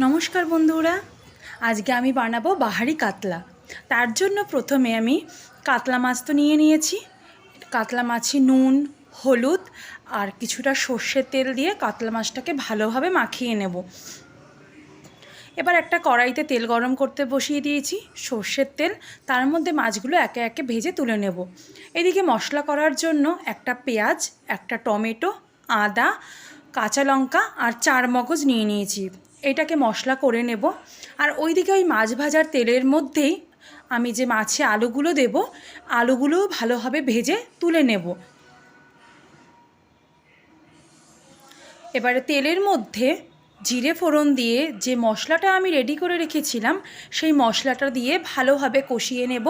নমস্কার বন্ধুরা। আজকে আমি বানাবো বাহারি কাতলা। তার জন্য প্রথমে আমি কাতলা মাছ তো নিয়ে নিয়েছি। কাতলা মাছে নুন, হলুদ আর কিছুটা সর্ষের তেল দিয়ে কাতলা মাছটাকে ভালোভাবে মাখিয়ে নেব। এবার একটা কড়াইতে তেল গরম করতে বসিয়ে দিয়েছি সর্ষের তেল। তার মধ্যে মাছগুলো একে একে ভেজে তুলে নেব। এদিকে মশলা করার জন্য একটা পেঁয়াজ, একটা টমেটো, আদা, কাঁচা লঙ্কা আর চার মগজ নিয়ে নিয়েছি। এটাকে মশলা করে নেব। আর ওইদিকে ওই মাছ ভাজার তেলের মধ্যেই আমি যে মাছে আলুগুলো দেব, আলুগুলোও ভালোভাবে ভেজে তুলে নেব। এবারে তেলের মধ্যে জিরে ফোড়ন দিয়ে যে মশলাটা আমি রেডি করে রেখেছিলাম, সেই মশলাটা দিয়ে ভালোভাবে কষিয়ে নেব।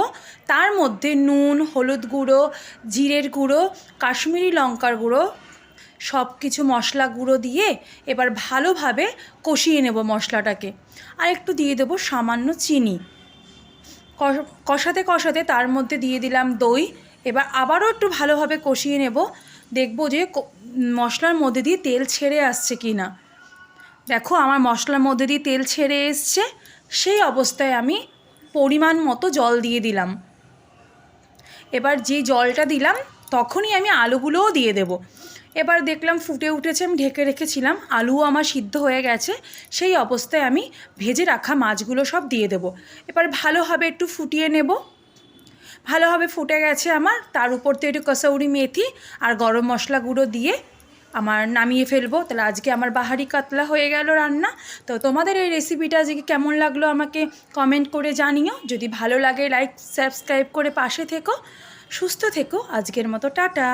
তার মধ্যে নুন, হলুদ গুঁড়ো, জিরের গুঁড়ো, কাশ্মীরি লঙ্কার গুঁড়ো সব কিছু মশলা গুঁড়ো দিয়ে এবার ভালোভাবে কষিয়ে নেব মশলাটাকে। আর একটু দিয়ে দেবো সামান্য চিনি। কষ- কষাতে কষাতে তার মধ্যে দিয়ে দিলাম দই। এবার আবারও একটু ভালোভাবে কষিয়ে নেব। দেখব যে মশলার মধ্যে দিয়ে তেল ছেড়ে আসছে কি না দেখো আমার মশলার মধ্যে দিয়ে তেল ছেড়ে এসছে। সেই অবস্থায় আমি পরিমাণ মতো জল দিয়ে দিলাম। এবার যে জলটা দিলাম, তখনই আমি আলুগুলোও দিয়ে দেব। এবার দেখলাম ফুটে উঠেছে, আমি ঢেকে রেখেছিলাম, আলুও আমার সিদ্ধ হয়ে গেছে, সেই অবস্থায় আমি ভেজে রাখা মাছগুলো সব দিয়ে দেব। এবার ভালোভাবে একটু ফুটিয়ে নেব। ভালোভাবে ফুটে গেছে আমার, তার উপর তো একটু কসৌরি মেথি আর গরম মশলা গুঁড়ো দিয়ে আমার নামিয়ে ফেলব। তাহলে আজকে আমার বাহারি কাতলা হয়ে গেল রান্না। তো তোমাদের এই রেসিপিটা আজকে কেমন লাগল আমাকে কমেন্ট করে জানিও। যদি ভালো লাগে লাইক সাবস্ক্রাইব করে পাশে থেকো। সুস্থ থেকো। আজকের মতো টাটা।